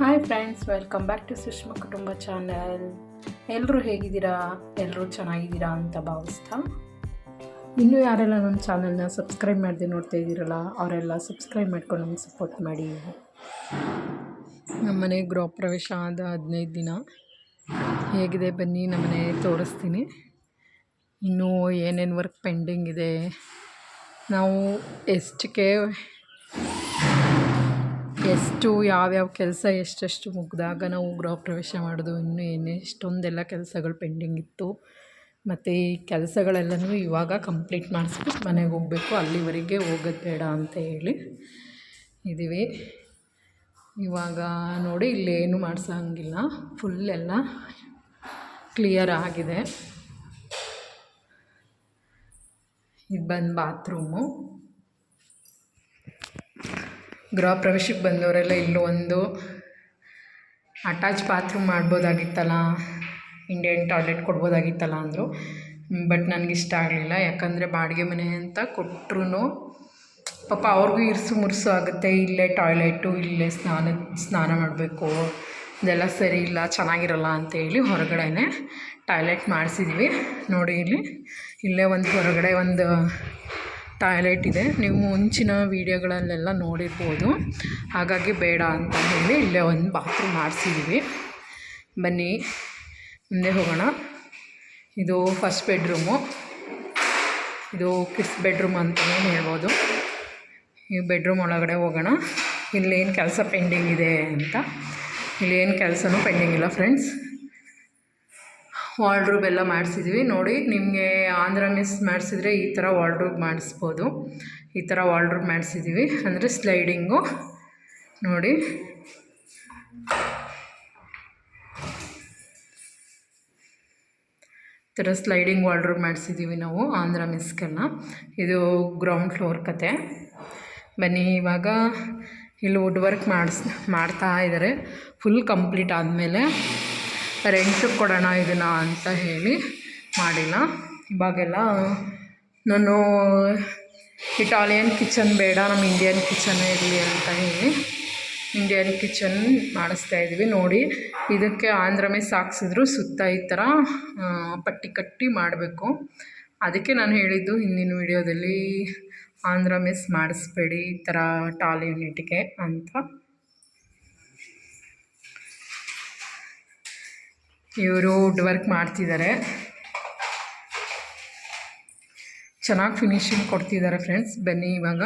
Hi friends welcome back to Sushma ಕುಟುಂಬ channel ಎಲ್ಲರೂ ಹೇಗಿದ್ದೀರಾ? ಎಲ್ಲರೂ ಚೆನ್ನಾಗಿದ್ದೀರಾ ಅಂತ ಭಾವಿಸ್ತಾ. ಇನ್ನೂ ಯಾರೆಲ್ಲ ನನ್ನ ಚಾನಲ್ನ ಸಬ್ಸ್ಕ್ರೈಬ್ ಮಾಡಿದೆ ನೋಡ್ತಾ ಇದ್ದೀರಲ್ಲ, ಅವರೆಲ್ಲ ಸಬ್ಸ್ಕ್ರೈಬ್ ಮಾಡ್ಕೊಂಡು ನಮ್ಗೆ ಸಪೋರ್ಟ್ ಮಾಡಿ. ನಮ್ಮನೆ ಗೃಹ ಪ್ರವೇಶ ಆದ ಹದಿನೈದು ದಿನ. ಹೇಗಿದೆ ಬನ್ನಿ ನಮ್ಮನೆ ತೋರಿಸ್ತೀನಿ. ಇನ್ನೂ ಏನೇನು ವರ್ಕ್ ಪೆಂಡಿಂಗ್ ಇದೆ? ನಾವು ಎಷ್ಟಕ್ಕೆ ಎಷ್ಟು ಯಾವ್ಯಾವ ಕೆಲಸ ಎಷ್ಟೆಷ್ಟು ಮುಗಿದಾಗ ನಾವು ಗೃಹ ಪ್ರವೇಶ ಮಾಡೋದು, ಇನ್ನೂ ಏನೇ ಎಷ್ಟೊಂದೆಲ್ಲ ಕೆಲಸಗಳು ಪೆಂಡಿಂಗ್ ಇತ್ತು. ಮತ್ತು ಈ ಕೆಲಸಗಳೆಲ್ಲನೂ ಇವಾಗ ಕಂಪ್ಲೀಟ್ ಮಾಡಿಸ್ಬಿಟ್ಟು ಮನೆಗೆ ಹೋಗಬೇಕು, ಅಲ್ಲಿವರೆಗೆ ಹೋಗೋದು ಬೇಡ ಅಂತ ಹೇಳಿ ಇದ್ದೀವಿ ಇವಾಗ ನೋಡಿ ಇಲ್ಲೇನು ಮಾಡಿಸೋಂಗಿಲ್ಲ ಫುಲ್ ಎಲ್ಲ ಕ್ಲಿಯರ್ ಆಗಿದೆ. ಇದು ಬಂದು ಬಾತ್ರೂಮು ಗೃಹ ಪ್ರವೇಶಕ್ಕೆ ಬಂದವರೆಲ್ಲ ಇಲ್ಲೂ ಒಂದು ಅಟ್ಯಾಚ್ ಬಾತ್ರೂಮ್ ಮಾಡ್ಬೋದಾಗಿತ್ತಲ್ಲ ಇಂಡಿಯನ್ ಟಾಯ್ಲೆಟ್ ಕೊಡ್ಬೋದಾಗಿತ್ತಲ್ಲ ಅಂದರು. ಬಟ್ ನನಗಿಷ್ಟ ಆಗಲಿಲ್ಲ, ಯಾಕಂದರೆ ಬಾಡಿಗೆ ಮನೆ ಅಂತ ಕೊಟ್ಟರು ಪಾಪ ಅವ್ರಿಗೂ ಇರ್ಸು ಮುರುಸು ಆಗುತ್ತೆ, ಇಲ್ಲೇ ಟಾಯ್ಲೆಟು ಇಲ್ಲೇ ಸ್ನಾನ ಸ್ನಾನ ಮಾಡಬೇಕು, ಇದೆಲ್ಲ ಸರಿ ಇಲ್ಲ, ಚೆನ್ನಾಗಿರಲ್ಲ ಅಂತ ಹೇಳಿ ಹೊರಗಡೆನೇ ಟಾಯ್ಲೆಟ್ ಮಾಡಿಸಿದ್ವಿ. ನೋಡಿ ಇಲ್ಲಿ, ಇಲ್ಲೇ ಒಂದು ಹೊರಗಡೆ ಒಂದು ಟಾಯ್ಲೆಟ್ ಇದೆ. ನೀವು ಮುಂಚಿನ ವೀಡಿಯೋಗಳಲ್ಲೆಲ್ಲ ನೋಡಿರ್ಬೋದು. ಹಾಗಾಗಿ ಬೇಡ ಅಂತ ಹೇಳಿ ಇಲ್ಲೇ ಒಂದು ಬಾತ್ರೂಮ್ ಮಾಡಿಸಿದ್ದೀವಿ ಬನ್ನಿ, ಮುಂದೆ ಹೋಗೋಣ. ಇದು ಫಸ್ಟ್ ಬೆಡ್ರೂಮು. ಇದು ಕಿಡ್ಸ್ ಬೆಡ್ರೂಮ್ ಅಂತಲೇ ಹೇಳ್ಬೋದು. ಈ ಬೆಡ್ರೂಮ್ ಒಳಗಡೆ ಹೋಗೋಣ. ಇಲ್ಲೇನು ಕೆಲಸ ಪೆಂಡಿಂಗ್ ಇದೆ ಅಂತ. ಇಲ್ಲೇನು ಕೆಲಸನೂ ಪೆಂಡಿಂಗ್ ಇಲ್ಲ, ಫ್ರೆಂಡ್ಸ್. ವಾರ್ಡ್ರೂಬ್ ಎಲ್ಲ ಮಾಡಿಸಿದ್ವಿ. ನೋಡಿ, ನಿಮಗೆ ಆಂಧ್ರ ಮಿಸ್ ಮಾಡಿಸಿದ್ರೆ ಈ ಥರ ವಾರ್ಡ್ರೂಬ್ ಮಾಡಿಸ್ಬೋದು. ಈ ಥರ ವಾರ್ಡ್ರೂಬ್ ಮಾಡಿಸಿದ್ದೀವಿ ಅಂದರೆ ಸ್ಲೈಡಿಂಗು ನೋಡಿ. ಈ ಥರ ಸ್ಲೈಡಿಂಗ್ ವಾರ್ಡ್ರೂಬ್ ಮಾಡಿಸಿದ್ದೀವಿ ನಾವು, ಆಂಧ್ರ ಮಿಸ್ಗೆಲ್ಲ ಇದು ಗ್ರೌಂಡ್ ಫ್ಲೋರ್ ಕತೆ. ಬನ್ನಿ, ಇವಾಗ ಇಲ್ಲಿ ವುಡ್ ವರ್ಕ್ ಮಾಡಿಸ್, ಮಾಡ್ತಾ ಇದ್ದಾರೆ ಫುಲ್ ಕಂಪ್ಲೀಟ್ ಆದಮೇಲೆ ರೆಂಟಿಗೆ ಕೊಡೋಣ ಇದನ್ನು ಅಂತ ಹೇಳಿ ಮಾಡಿಲ್ಲ. ಇವಾಗೆಲ್ಲ ನಾನು ಇಟಾಲಿಯನ್ ಕಿಚನ್ ಬೇಡ, ನಮ್ಮ ಇಂಡಿಯನ್ ಕಿಚನ್ ಇರಲಿ ಅಂತ ಹೇಳಿ ಇಂಡಿಯನ್ ಕಿಚನ್ ಮಾಡಿಸ್ತಾ ಇದ್ವಿ. ನೋಡಿ, ಇದಕ್ಕೆ ಆಂಧ್ರ ಮೆಸ್ ಸುತ್ತ ಈ ಥರ ಪಟ್ಟಿ ಕಟ್ಟಿ ಮಾಡಬೇಕು. ಅದಕ್ಕೆ ನಾನು ಹೇಳಿದ್ದು, ಹಿಂದಿನ ವಿಡಿಯೋದಲ್ಲಿ ಆಂಧ್ರ ಮೆಸ್ ಮಾಡಿಸ್ಬೇಡಿ, ಈ ಥರ ಟಾಲ್ ಯೂನಿಟ್ಗೆ ಅಂತ. ಇವರು ವುಡ್ ವರ್ಕ್ ಮಾಡ್ತಿದ್ದಾರೆ. ಚೆನ್ನಾಗಿ ಫಿನಿಶಿಂಗ್ ಕೊಡ್ತಿದ್ದಾರೆ ಫ್ರೆಂಡ್ಸ್ ಬನ್ನಿ ಇವಾಗ.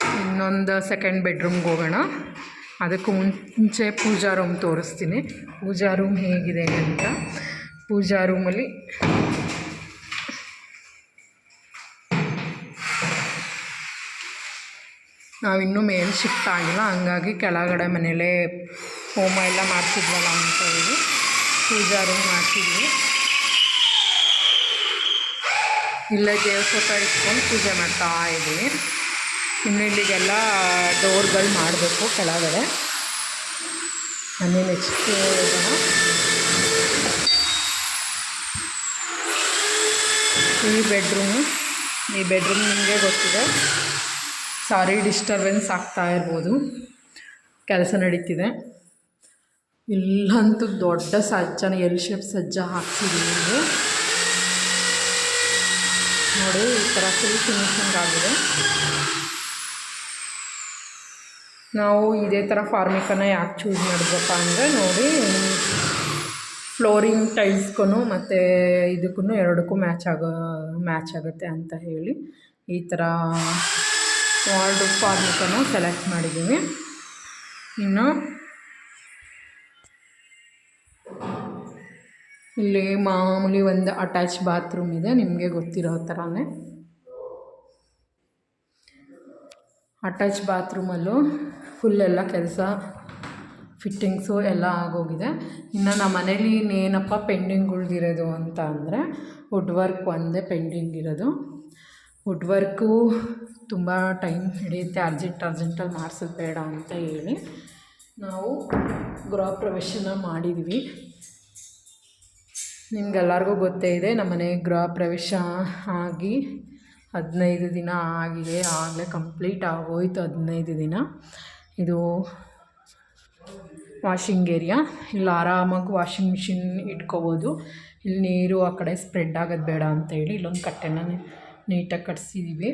ಇನ್ನೊಂದು ಸೆಕೆಂಡ್ ಬೆಡ್ರೂಮ್ಗೆ ಹೋಗೋಣ. ಅದಕ್ಕೂ ಮುಂಚೆ ಪೂಜಾ ರೂಮ್ ತೋರಿಸ್ತೀನಿ. ಪೂಜಾ ರೂಮ್ ಹೇಗಿದೆ ಅಂತ. ಪೂಜಾ ರೂಮಲ್ಲಿ ನಾವಿನ್ನೂ ಮೇಲೆ ಶಿಫ್ಟ್ ಆಗಿಲ್ಲ. ಹಂಗಾಗಿ ಕೆಳಗಡೆ ಮನೇಲೇ ಹೋಮ ಎಲ್ಲ ಮಾಡ್ತಿದ್ವಲ್ಲ ಅಂತ ಹೇಳಿ. ಪೂಜಾ ಮಾಡ್ತೀವಿ. ಇಲ್ಲ ಇಲ್ಲೇ ದೇವಸ್ಥಾನ ಇಟ್ಕೊಂಡು ಪೂಜೆ ಮಾಡ್ತಾ ಇದ್ದೀವಿ. ಇನ್ನು ಇಲ್ಲಿಗೆಲ್ಲ ಡೋರ್ಗಳು ಮಾಡಬೇಕು ಕೆಳಗಡೆ. ಆಮೇಲೆ ನೆಕ್ಸ್ಟ್ ಈ ಬೆಡ್ರೂಮು, ಈ ಬೆಡ್ರೂಮ್ ನಿಮಗೆ ಗೊತ್ತಿದೆ. ಸಾರಿ ಡಿಸ್ಟರ್ಬೆನ್ಸ್ ಆಗ್ತಾ ಇರ್ಬೋದು. ಕೆಲಸ ನಡೀತಿದೆ. ಇಲ್ಲಂತೂ ದೊಡ್ಡ ಸಜ್ಜನ, ಎಲ್ ಶೇಪ್ ಸಜ್ಜ ಹಾಕ್ಸಿದ್ದೀವಿ ನೋಡಿ, ಈ ಥರ ಫುಲ್ ಫಿನಿಶಿಂಗ್ ಆಗಿದೆ. ನಾವು ಇದೇ ಥರ ಫಾರ್ಮಿಕನ್ನ ಯಾಕೆ ಚೂಸ್ ಮಾಡಿದ್ವಪ್ಪ ಅಂದರೆ, ನೋಡಿ, ಫ್ಲೋರಿಂಗ್ ಟೈಲ್ಸ್ಗೂ ಮತ್ತು ಇದಕ್ಕೂ ಎರಡಕ್ಕೂ ಮ್ಯಾಚ್ ಆಗೋ, ಮ್ಯಾಚ್ ಆಗುತ್ತೆ ಅಂತ ಹೇಳಿ ಈ ಥರ ವಾರ್ಡ್ ಫಾರ್ಮಿಕನ್ನು ಸೆಲೆಕ್ಟ್ ಮಾಡಿದ್ದೀವಿ ಇನ್ನು ಇಲ್ಲಿ ಮಾಮೂಲಿ ಒಂದು ಅಟ್ಯಾಚ್ ಬಾತ್ರೂಮ್ ಇದೆ, ನಿಮಗೆ ಗೊತ್ತಿರೋ ಥರನೇ ಅಟ್ಯಾಚ್ ಬಾತ್ರೂಮಲ್ಲೂ ಫುಲ್ ಎಲ್ಲ ಕೆಲಸ ಫಿಟ್ಟಿಂಗ್ಸು ಎಲ್ಲ ಆಗೋಗಿದೆ. ಇನ್ನು ನಮ್ಮ ಮನೇಲಿ ಇನ್ನೇನಪ್ಪ ಪೆಂಡಿಂಗ್ ಉಳಿದಿರೋದು ಅಂತ ಅಂದರೆ ವುಡ್ ವರ್ಕ್ ಒಂದೇ ಪೆಂಡಿಂಗ್ ಇರೋದು. ವುಡ್ ವರ್ಕು ತುಂಬ ಟೈಮ್ ಹಿಡಿಯುತ್ತೆ ಅರ್ಜೆಂಟ್ ಅರ್ಜೆಂಟಲ್ಲಿ ಮಾಡಿಸೋದು ಬೇಡ ಅಂತ ಹೇಳಿ ನಾವು ಗೃಹ ಪ್ರವೇಶನ ಮಾಡಿದ್ವಿ. ನಿಮ್ಗೆಲ್ಲರಿಗೂ ಗೊತ್ತೇ ಇದೆ ನಮ್ಮ ಮನೆ ಗೃಹ ಪ್ರವೇಶ ಆಗಿ ಹದಿನೈದು ದಿನ ಆಗಿದೆ, ಆಗಲೇ ಕಂಪ್ಲೀಟ್ ಆಗೋಯ್ತು ಹದಿನೈದು ದಿನ. ಇದು ವಾಷಿಂಗ್ ಏರಿಯಾ. ಇಲ್ಲಿ ಆರಾಮಾಗಿ ವಾಷಿಂಗ್ ಮಿಷಿನ್ ಇಟ್ಕೋಬೋದು. ಇಲ್ಲಿ ನೀರು ಆ ಕಡೆ ಸ್ಪ್ರೆಡ್ ಆಗೋದು ಬೇಡ ಅಂತೇಳಿ ಇಲ್ಲೊಂದು ಕಟ್ಟೆನ ನೀಟಾಗಿ ಕಟ್ಸಿದ್ದೀವಿ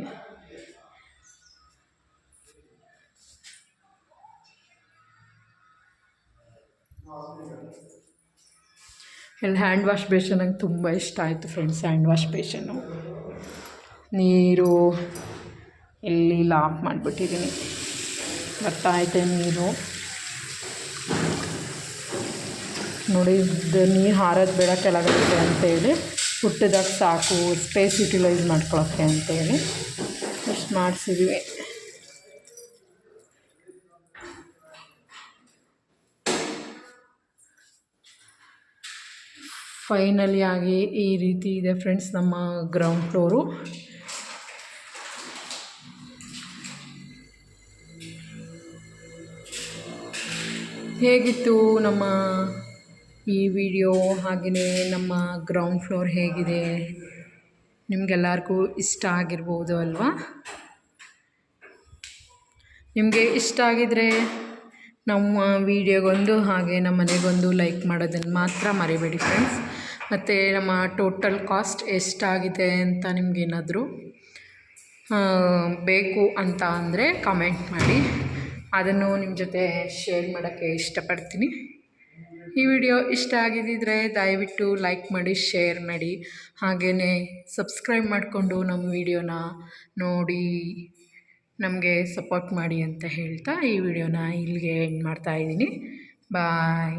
ಹ್ಯಾಂಡ್ ವಾಶ್ ಬೇಷನ್ ನಂಗೆ ತುಂಬ ಇಷ್ಟ ಆಯಿತು ಫ್ರೆಂಡ್ಸ್ ಹ್ಯಾಂಡ್ ವಾಶ್ ಬೇಷನ್ನು ನೀರು ಇಲ್ಲಿ ಲಾಕ್ ಮಾಡಿಬಿಟ್ಟಿದ್ದೀನಿ ಬರ್ತಾ ಐತೆ ನೀರು. ನೋಡಿ, ಇದು ನೀರು ಹಾರೋದು ಬೇಡ ಕೆಳಗಡೆ ಅಂತೇಳಿ. ಹುಟ್ಟಿದಾಗ ಸಾಕು ಸ್ಪೇಸ್ ಯುಟಿಲೈಸ್ ಮಾಡ್ಕೊಳಕ್ಕೆ ಅಂತೇಳಿ. ಇಷ್ಟು ಮಾಡಿಸಿದ್ವಿ. ಫೈನಲಿ ಆಗಿ ಈ ರೀತಿ ಇದೆ ಫ್ರೆಂಡ್ಸ್ ನಮ್ಮ ಗ್ರೌಂಡ್ ಫ್ಲೋರು ಹೇಗಿತ್ತು ನಮ್ಮ ಈ ವಿಡಿಯೋ ಹಾಗೆಯೇ ನಮ್ಮ ಗ್ರೌಂಡ್ ಫ್ಲೋರ್ ಹೇಗಿದೆ? ನಿಮಗೆಲ್ಲರಿಗೂ ಇಷ್ಟ ಆಗಿರ್ಬೋದು ಅಲ್ವಾ? ನಿಮಗೆ ಇಷ್ಟ ಆಗಿದರೆ ನಮ್ಮ ವಿಡಿಯೋಗೊಂದು ಹಾಗೆ ನಮ್ಮ ಮನೆಗೊಂದು ಲೈಕ್ ಮಾಡೋದನ್ನು ಮಾತ್ರ ಮರಿಬೇಡಿ ಫ್ರೆಂಡ್ಸ್ ಮತ್ತು ನಮ್ಮ ಟೋಟಲ್ ಕಾಸ್ಟ್ ಎಷ್ಟಾಗಿದೆ ಅಂತ ನಿಮಗೇನಾದರೂ ಬೇಕು ಅಂತ ಅಂದರೆ ಕಮೆಂಟ್ ಮಾಡಿ. ಅದನ್ನು ನಿಮ್ಮ ಜೊತೆ ಶೇರ್ ಮಾಡೋಕ್ಕೆ ಇಷ್ಟಪಡ್ತೀನಿ. ಈ ವಿಡಿಯೋ ಇಷ್ಟ ಆಗಿದ್ದಿದ್ರೆ ದಯವಿಟ್ಟು ಲೈಕ್ ಮಾಡಿ ಶೇರ್ ಮಾಡಿ. ಹಾಗೆಯೇ ಸಬ್ಸ್ಕ್ರೈಬ್ ಮಾಡಿಕೊಂಡು ನಮ್ಮ ವಿಡಿಯೋನ ನೋಡಿ, ನಮಗೆ ಸಪೋರ್ಟ್ ಮಾಡಿ ಅಂತ ಹೇಳ್ತಾ ಈ ವಿಡಿಯೋನ ಇಲ್ಲಿಗೆ ಎಂಡ್ ಮಾಡ್ತಾಯಿದ್ದೀನಿ ಬಾಯ್